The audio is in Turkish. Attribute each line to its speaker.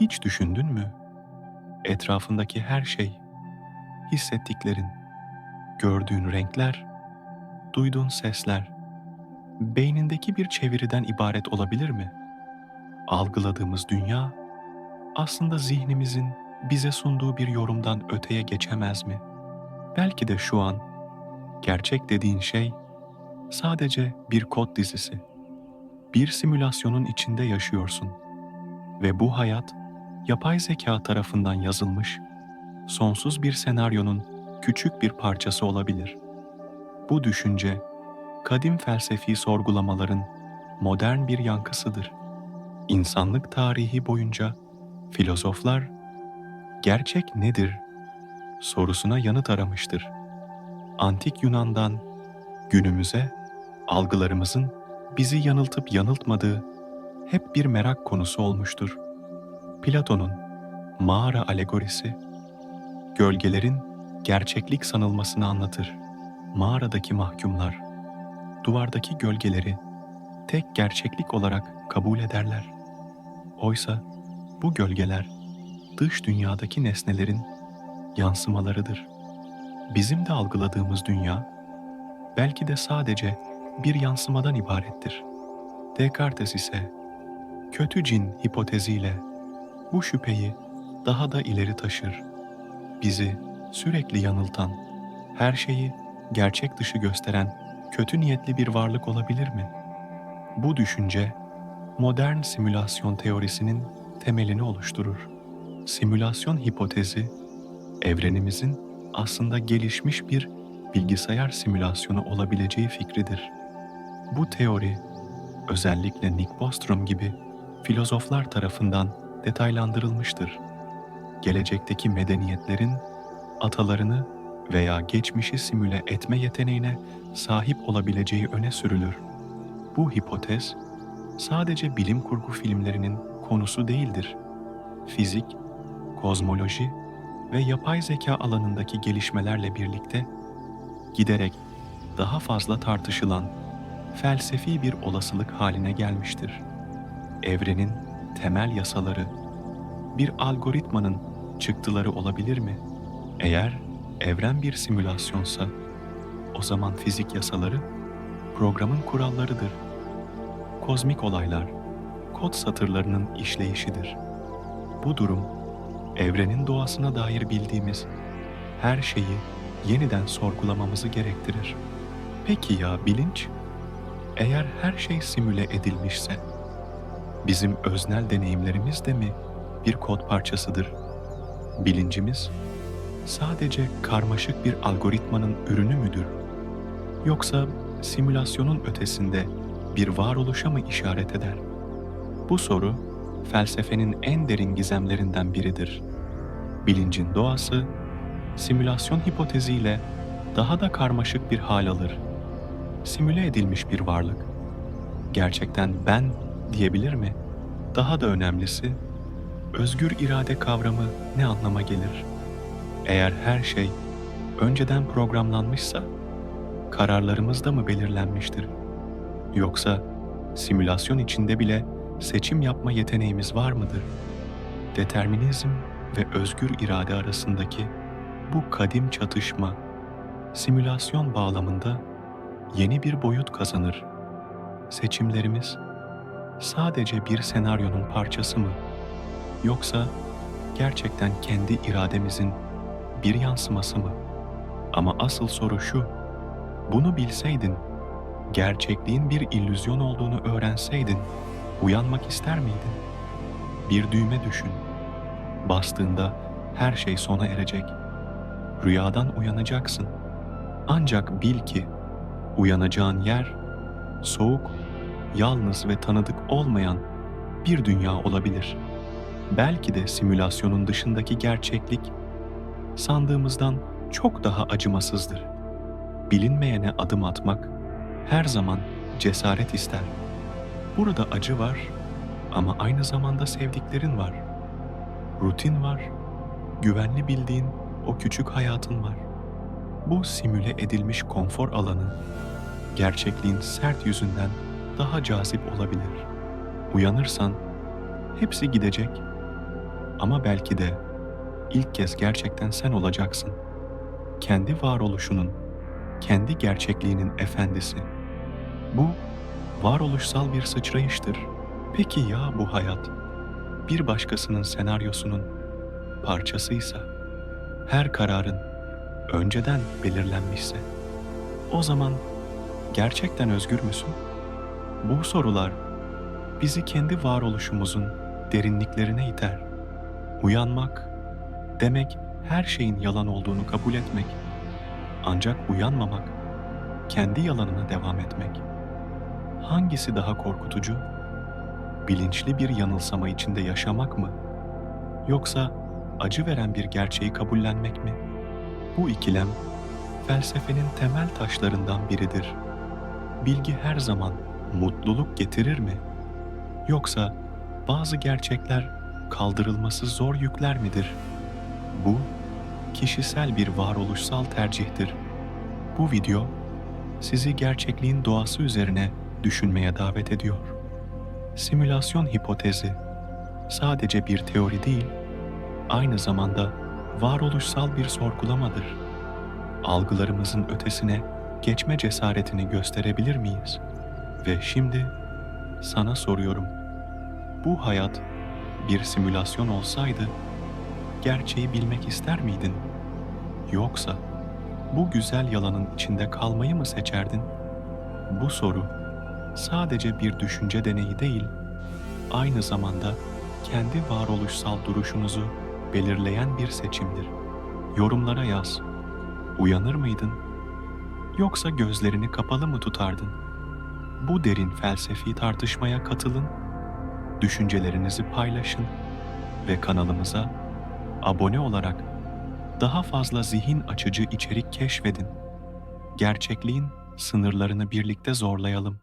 Speaker 1: Hiç düşündün mü? Etrafındaki her şey, hissettiklerin, gördüğün renkler, duyduğun sesler, beynindeki bir çeviriden ibaret olabilir mi? Algıladığımız dünya, aslında zihnimizin bize sunduğu bir yorumdan öteye geçemez mi? Belki de şu an gerçek dediğin şey sadece bir kod dizisi. Bir simülasyonun içinde yaşıyorsun ve bu hayat yapay zeka tarafından yazılmış sonsuz bir senaryonun küçük bir parçası olabilir. Bu düşünce kadim felsefi sorgulamaların modern bir yankısıdır. İnsanlık tarihi boyunca filozoflar gerçek nedir sorusuna yanıt aramıştır. Antik Yunan'dan günümüze algılarımızın bizi yanıltıp yanıltmadığı hep bir merak konusu olmuştur. Platon'un mağara alegorisi gölgelerin gerçeklik sanılmasını anlatır. Mağaradaki mahkumlar duvardaki gölgeleri tek gerçeklik olarak kabul ederler. Oysa bu gölgeler dış dünyadaki nesnelerin yansımalarıdır. Bizim de algıladığımız dünya belki de sadece bir yansımadan ibarettir. Descartes ise kötü cin hipoteziyle bu şüpheyi daha da ileri taşır. Bizi sürekli yanıltan, her şeyi gerçek dışı gösteren kötü niyetli bir varlık olabilir mi? Bu düşünce modern simülasyon teorisinin temelini oluşturur. Simülasyon hipotezi evrenimizin aslında gelişmiş bir bilgisayar simülasyonu olabileceği fikridir. Bu teori özellikle Nick Bostrom gibi filozoflar tarafından detaylandırılmıştır. Gelecekteki medeniyetlerin atalarını veya geçmişi simüle etme yeteneğine sahip olabileceği öne sürülür. Bu hipotez sadece bilim kurgu filmlerinin konusu değildir. Fizik, kozmoloji ve yapay zeka alanındaki gelişmelerle birlikte giderek daha fazla tartışılan felsefi bir olasılık haline gelmiştir. Evrenin temel yasaları bir algoritmanın çıktıları olabilir mi? Eğer evren bir simülasyonsa o zaman fizik yasaları programın kurallarıdır. Kozmik olaylar kod satırlarının işleyişidir. Bu durum evrenin doğasına dair bildiğimiz her şeyi yeniden sorgulamamızı gerektirir. Peki ya bilinç? Eğer her şey simüle edilmişse, bizim öznel deneyimlerimiz de mi bir kod parçasıdır? Bilincimiz sadece karmaşık bir algoritmanın ürünü müdür? Yoksa simülasyonun ötesinde bir varoluşa mı işaret eder? Bu soru felsefenin en derin gizemlerinden biridir. Bilincin doğası simülasyon hipoteziyle daha da karmaşık bir hal alır. Simüle edilmiş bir varlık gerçekten ben diyebilir mi? Daha da önemlisi özgür irade kavramı ne anlama gelir? Eğer her şey önceden programlanmışsa kararlarımız da mı belirlenmiştir? Yoksa simülasyon içinde bile seçim yapma yeteneğimiz var mıdır? Determinizm ve özgür irade arasındaki bu kadim çatışma simülasyon bağlamında yeni bir boyut kazanır. Seçimlerimiz sadece bir senaryonun parçası mı? Yoksa gerçekten kendi irademizin bir yansıması mı? Ama asıl soru şu. Bunu bilseydin, gerçekliğin bir illüzyon olduğunu öğrenseydin, uyanmak ister miydin? Bir düğme düşün. Bastığında her şey sona erecek. Rüyadan uyanacaksın. Ancak bil ki uyanacağın yer soğuk, yalnız ve tanıdık olmayan bir dünya olabilir. Belki de simülasyonun dışındaki gerçeklik sandığımızdan çok daha acımasızdır. Bilinmeyene adım atmak her zaman cesaret ister. Burada acı var ama aynı zamanda sevdiklerin var. Rutin var, güvenli bildiğin o küçük hayatın var. Bu simüle edilmiş konfor alanı gerçekliğin sert yüzünden daha cazip olabilir. Uyanırsan hepsi gidecek Ama belki de ilk kez gerçekten sen olacaksın. Kendi varoluşunun, kendi gerçekliğinin efendisi. Bu varoluşsal bir sıçrayıştır. Peki ya bu hayat bir başkasının senaryosunun parçasıysa, her kararın önceden belirlenmişse, o zaman gerçekten özgür müsün? Bu sorular bizi kendi varoluşumuzun derinliklerine iter. Uyanmak demek her şeyin yalan olduğunu kabul etmek. Ancak uyanmamak kendi yalanına devam etmek. Hangisi daha korkutucu? Bilinçli bir yanılsama içinde yaşamak mı? Yoksa acı veren bir gerçeği kabullenmek mi? Bu ikilem felsefenin temel taşlarından biridir. Bilgi her zaman mutluluk getirir mi? Yoksa bazı gerçekler kaldırılması zor yükler midir? Bu kişisel bir varoluşsal tercihtir. Bu video sizi gerçekliğin doğası üzerine düşünmeye davet ediyor. Simülasyon hipotezi sadece bir teori değil, aynı zamanda varoluşsal bir sorgulamadır. Algılarımızın ötesine geçme cesaretini gösterebilir miyiz? Ve şimdi sana soruyorum. Bu hayat bir simülasyon olsaydı gerçeği bilmek ister miydin? Yoksa bu güzel yalanın içinde kalmayı mı seçerdin? Bu soru sadece bir düşünce deneyi değil, aynı zamanda kendi varoluşsal duruşunuzu belirleyen bir seçimdir. Yorumlara yaz. Uyanır mıydın? Yoksa gözlerini kapalı mı tutardın? Bu derin felsefi tartışmaya katılın, düşüncelerinizi paylaşın ve kanalımıza abone olarak daha fazla zihin açıcı içerik keşfedin. Gerçekliğin sınırlarını birlikte zorlayalım.